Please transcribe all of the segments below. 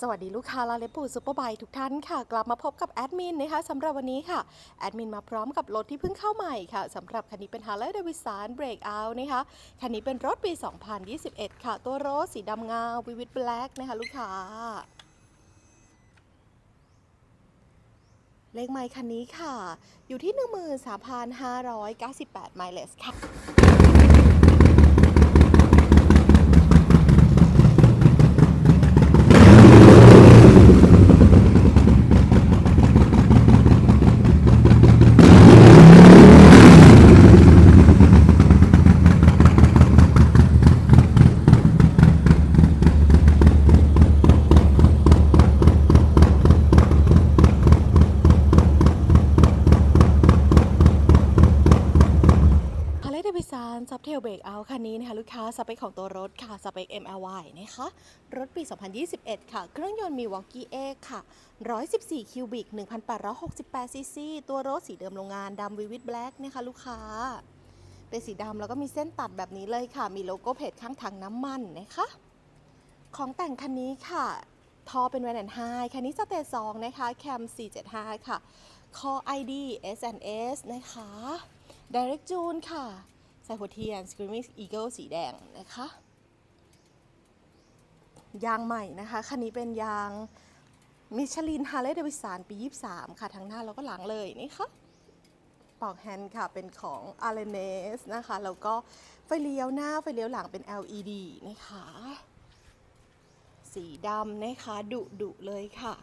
สวัสดีลูกค้าลาเลปูซูเปอร์ไบทุกท่านค่ะ กลับมาพบกับแอดมินนะคะสำหรับวันนี้ค่ะ แอดมินมาพร้อมกับรถที่เพิ่งเข้าใหม่ค่ะสำหรับคันนี้เป็น Harley Davidson Breakout นะคะคันนี้เป็นรถปี 2021 ค่ะ ตัวรถสีดำเงาวิวิตแบล็กนะคะลูกค้าเลขไมล์คันนี้ค่ะ อยู่ที่ 13,598 ไมล์เลสค่ะ ฮาร์เลย์เดวิสันซับเทลเบรกเอาคันนี้นะคะลูกค้าสเปคของตัวรถค่ะสเปค MLY นะคะรถปี 2021 ค่ะ เครื่องยนต์มีวอลกี้เอค่ะ 114 คิวบิก 1,868 ซีซี ตัวรถสีเดิมโรงงานดำวิวิตแบล็กนะคะลูกค้า เป็นสีดำแล้วก็มีเส้นตัดแบบนี้เลยค่ะ มีโลโก้เพจข้างถังน้ำมันนะคะ ของแต่งคันนี้ค่ะทอเป็นแวนแอนไฮคันนี้สเตจ2นะคะแคม 475 ค่ะคอ ID S&S นะคะ Direct June ค่ะ ส่หัวเทียน Screaming Eagle สีแดงนะคะ ยางใหม่นะคะ คันนี้เป็นยางมิชลินฮาร์เลย์เดวิสันปี 23 ค่ะ ทั้งหน้าแล้วก็หลังเลยนี่ค่ะปอกแฮนด์ค่ะ เป็นของ a r l e n e s นะคะ แล้วก็ไฟเลี้ยวหน้า ไฟเลี้ยวหลังเป็น LED นะคะ สีดำนะคะ ดุดุเลยค่ะ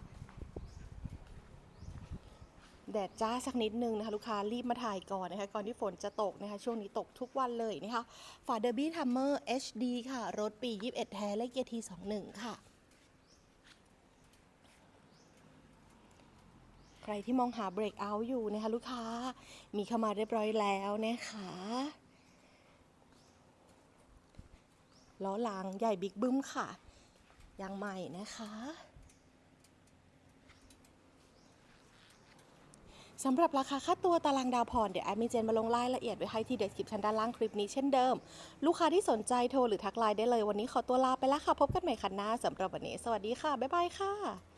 แดดจ้าสักนิดนึงนะคะลูกค้ารีบมาถ่ายก่อนนะคะก่อนที่ฝนจะตกนะคะช่วงนี้ตกทุกวันเลยนะคะฝาเดอร์บี้ทัมเมอร์ HD ค่ะ รถปี 21 แท้และเกียร์ที21 ค่ะ ใครที่มองหาเบรกเอาท์อยู่นะคะลูกค้ามีเข้ามาเรียบร้อยแล้วนะคะล้อหลังใหญ่บิ๊กบึ้มค่ะยางใหม่นะคะ สำหรับราคาค่าตัวตารางดาวผ่อนเดี๋ยวแอดมินเจนมาลงรายละเอียดไว้ให้ที่เดสคริปชันด้านล่างคลิปนี้เช่นเดิม ลูกค้าที่สนใจโทรหรือทักไลน์ได้เลยวันนี้ขอตัวลาไปแล้วค่ะ พบกันใหม่คันหน้าสำหรับวันนี้ สวัสดีค่ะ บ๊ายบายค่ะ